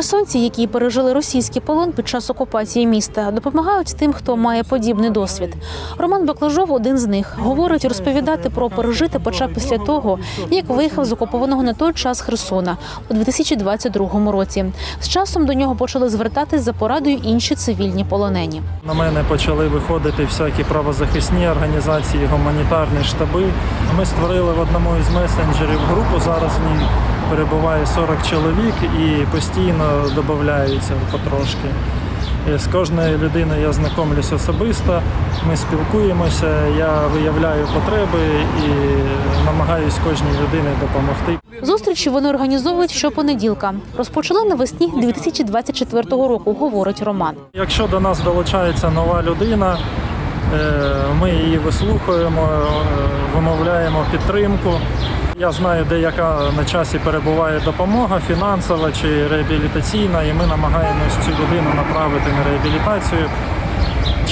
Херсонці, які пережили російський полон під час окупації міста, допомагають тим, хто має подібний досвід. Роман Баклажов один з них. Говорить, розповідати про пережите почав після того, як виїхав з окупованого на той час Херсона у 2022 році. З часом до нього почали звертатись за порадою інші цивільні полонені. На мене почали виходити всякі правозахисні організації, гуманітарні штаби. Ми створили в одному із месенджерів групу. Зараз в ній перебуває 40 чоловік і постійно додаються потрошки. І З кожною людиною я знайомлюсь особисто, ми спілкуємося, я виявляю потреби і намагаюсь кожній людині допомогти. Зустрічі вони організовують щопонеділка. Розпочали навесні 2024 року, говорить Роман. Якщо до нас долучається нова людина, е, ми її вислухаємо, е, вимовляємо підтримку. Я знаю, де яка на часі перебуває допомога, фінансова чи реабілітаційна, і ми намагаємось цю людину направити на реабілітацію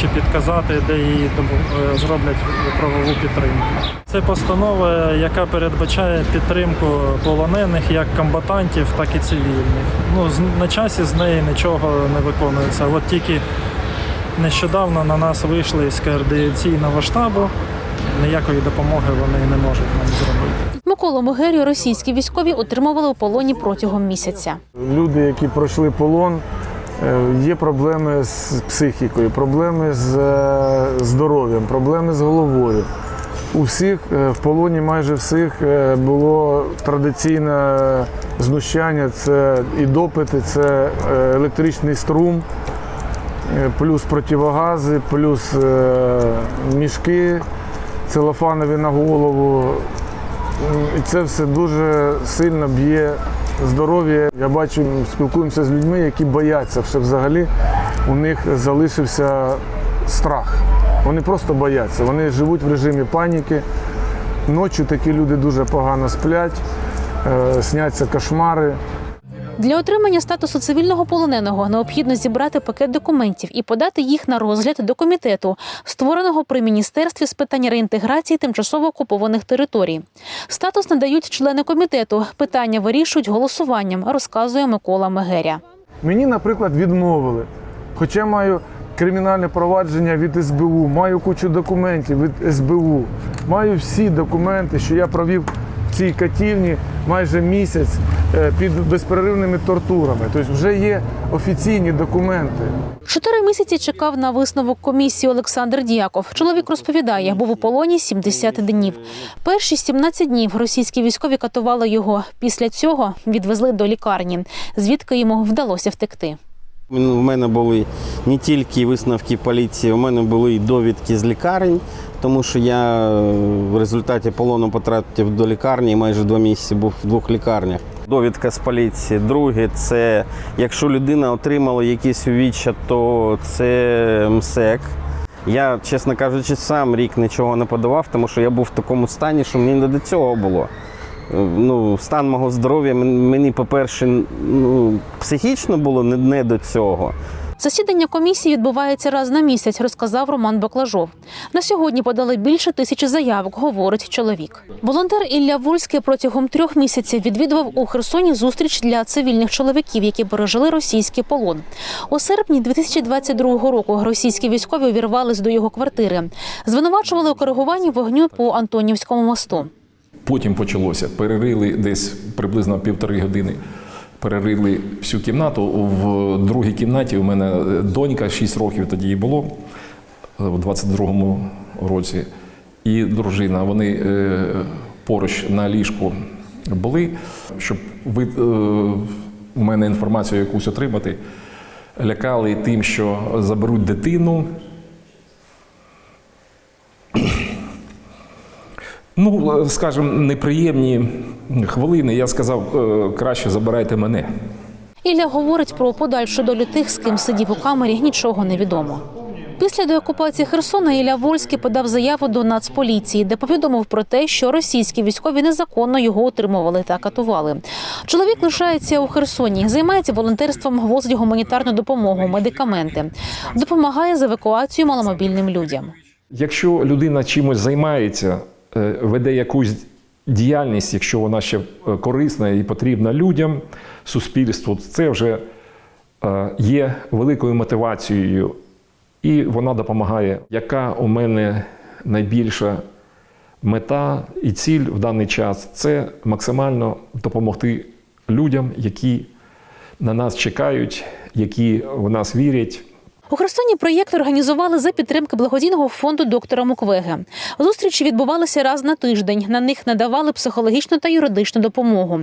чи підказати, де її е, зроблять правову підтримку. Це постанова, яка передбачає підтримку полонених як комбатантів, так і цивільних. Ну, на часі з неї нічого не виконується. От тільки нещодавно на нас вийшли з координаційного штабу. Ніякої допомоги вони не можуть нам зробити. Миколу Могерію російські військові отримували у полоні протягом місяця. Люди, які пройшли полон, е, є проблеми з психікою, проблеми з е, здоров'ям, проблеми з головою. У всіх е, в полоні майже всіх було традиційне знущання, це і допити, це електричний струм, плюс противогази, плюс мішки целофанові на голову. І це все дуже сильно б'є здоров'я. Я бачу, спілкуємося з людьми, які бояться, що взагалі у них залишився страх. Вони просто бояться. Вони живуть в режимі паніки. Ночі такі люди дуже погано сплять, е, сняться кошмари. Для отримання статусу цивільного полоненого необхідно зібрати пакет документів і подати їх на розгляд до комітету, створеного при міністерстві з питань реінтеграції тимчасово окупованих територій. Статус надають члени комітету. Питання вирішують голосуванням, розказує Микола Мегеря. Мені, наприклад, відмовили. Хоча маю кримінальне провадження від СБУ, маю кучу документів від СБУ, маю всі документи, що я провів цій катівні майже місяць е, під безперервними тортурами. Тобто вже є офіційні документи. Чотири місяці чекав на висновок комісії Олександр Діяков. Чоловік розповідає, був у полоні 70 днів. Перші 17 днів російські військові катували його. Після цього відвезли до лікарні, звідки йому вдалося втекти. У мене були не тільки висновки поліції, у мене були і довідки з лікарень, тому що я е, в результаті полону потрапив до лікарні майже два місяці був в двох лікарнях. Довідка з поліції. Друге, це якщо людина отримала якісь увіччя, то це МСЕК. Я, чесно кажучи, сам рік нічого не подавав, тому що я був в такому стані, що мені не до цього було. Е, Ну, стан мого здоров'я мені, по-перше, ну, психічно було не до цього. Засідання комісії відбувається раз на місяць, розказав Роман Баклажов. На сьогодні подали більше тисячі заявок, говорить чоловік. Волонтер Ілля Вульський протягом трьох місяців відвідував у Херсоні зустріч для цивільних чоловіків, які пережили російський полон. У серпні 2022 року російські військові увірвались до його квартири, звинувачували у коригуванні вогню по Антонівському мосту. Потім почалося. Перерили десь приблизно півтори години. Перерили всю кімнату. В другій кімнаті у мене донька 6 років тоді їй було е, у 22-му році. І дружина. Вони е, поруч на ліжку були, щоб ви, е, у мене інформацію якусь отримати. Лякали тим, що заберуть дитину. Ну, скажімо, неприємні хвилини. Я сказав, е, краще забирайте мене. Ілля говорить про подальшу долю тих, з ким сидів у камері, нічого не відомо. Після деокупації Херсона Ілля Вольський подав заяву до Нацполіції, де повідомив про те, що російські військові незаконно його утримували та катували. Чоловік лишається у Херсоні, займається волонтерством, возить гуманітарну допомогу, медикаменти, допомагає з евакуацією маломобільним людям. Якщо людина чимось займається, е, веде якусь діяльність, якщо вона ще е, корисна і потрібна людям, суспільству, це вже е, є великою мотивацією, і вона допомагає. Яка у мене найбільша мета і ціль в даний час це максимально допомогти людям, які на нас чекають, які в нас вірять. У Херсоні проєкт організували за підтримки благодійного фонду доктора Муквеге. Зустрічі відбувалися раз на тиждень. На них надавали психологічну та юридичну допомогу.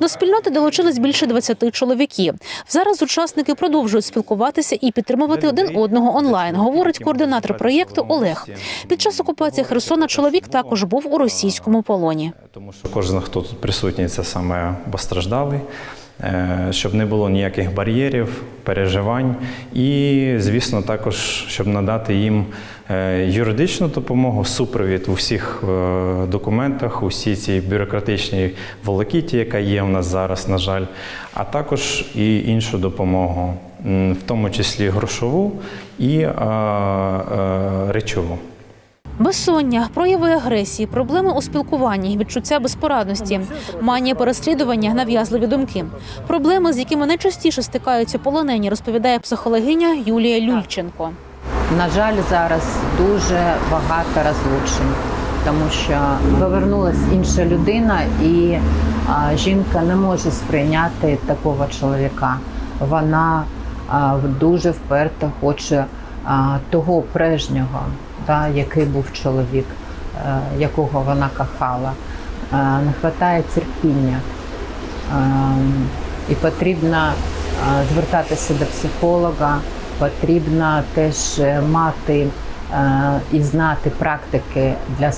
До спільноти долучилось більше 20 чоловіків. Зараз учасники продовжують спілкуватися і підтримувати один одного онлайн, говорить координатор проєкту Олег. Під час окупації Херсона чоловік також був у російському полоні. Тому що кожен, хто тут присутній, це саме постраждалий, щоб не було ніяких бар'єрів, переживань. І, звісно, також, щоб надати їм е, юридичну допомогу, супровід у всіх е, документах, усі ці бюрократичні волокіті, яка є у нас зараз, на жаль, а також і іншу допомогу, в тому числі грошову і е, е, речову. Безсоння, прояви агресії, проблеми у спілкуванні, відчуття безпорадності, манія переслідування, нав'язливі думки. Проблеми, з якими найчастіше стикаються полонені, розповідає психологиня Юлія Люльченко. На жаль, зараз дуже багато розлучень, тому що повернулася інша людина, і жінка не може сприйняти такого чоловіка. Вона дуже вперто хоче того прежнього, та, який був чоловік, е, якого вона кохала. Е, Не вистачає терпіння. Ем, І потрібно е, звертатися до психолога, потрібно теж е, мати е, і знати практики для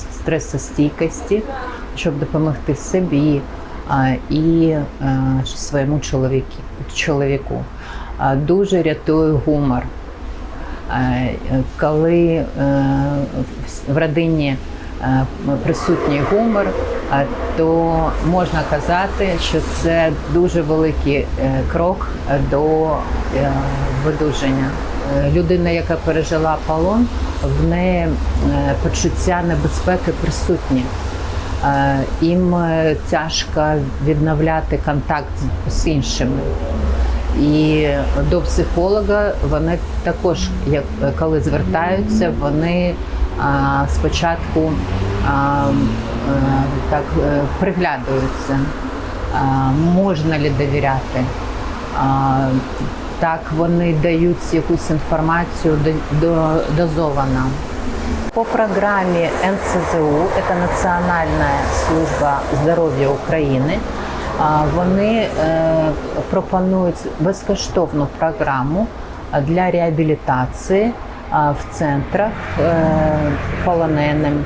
стресостійкості, щоб допомогти собі е, і е, своєму чоловіку. Е, Дуже рятує гумор. Е, Коли е, в родині е, присутній гумор, то можна казати, що це дуже великий крок до видужання. Е, Людина, яка пережила полон, в неї почуття небезпеки присутні. Їм тяжко відновляти контакт з іншими. І до психолога вони також, як коли звертаються, вони а, спочатку а, е, так е, приглядаються, а, можна ли довіряти. А, так вони дають якусь інформацію до- до- дозовано. По программе НСЗУ, это Національна служба здоров'я України, а, вони е, пропонують безкоштовну програму для реабілітації в центрах е, полоненим,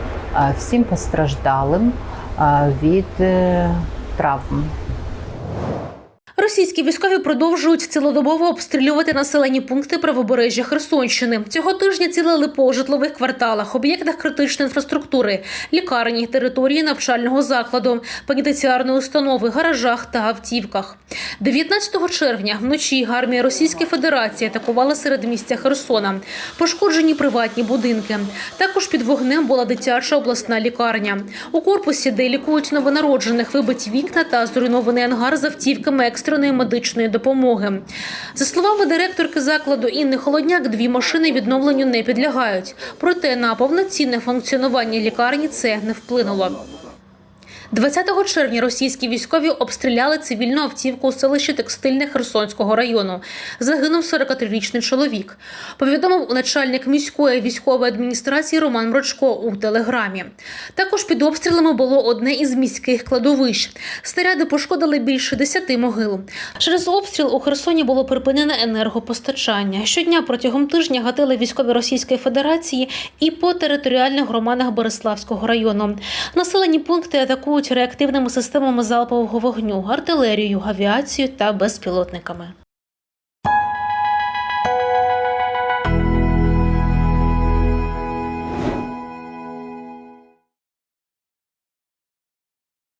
всім постраждалим від е, травм. Російські військові продовжують цілодобово обстрілювати населені пункти правобережжя Херсонщини. Цього тижня цілили по житлових кварталах, об'єктах критичної інфраструктури, лікарні, території навчального закладу, пенітенціарної установи, гаражах та автівках. 19 червня вночі армія Російської Федерації атакувала середмістя Херсона. Пошкоджені приватні будинки. Також під вогнем була дитяча обласна лікарня. У корпусі, де лікують новонароджених, вибиті вікна та зруйнований ангар з автівками екстреної медичної допомоги. За словами директорки закладу Інни Холодняк, дві машини відновленню не підлягають. Проте на повноцінне функціонування лікарні це не вплинуло. 20 червня російські військові обстріляли цивільну автівку у селищі Текстильне Херсонського району. Загинув 43-річний чоловік. Повідомив начальник міської військової адміністрації Роман Мрочко у телеграмі. Також під обстрілами було одне із міських кладовищ. Снаряди пошкодили більше 10 могил. Через обстріл у Херсоні було припинене енергопостачання. Щодня протягом тижня гатили військові Російської Федерації і по територіальних громадах Береславського району. Населені пункти атакують реактивними системами залпового вогню, артилерією, авіацією та безпілотниками.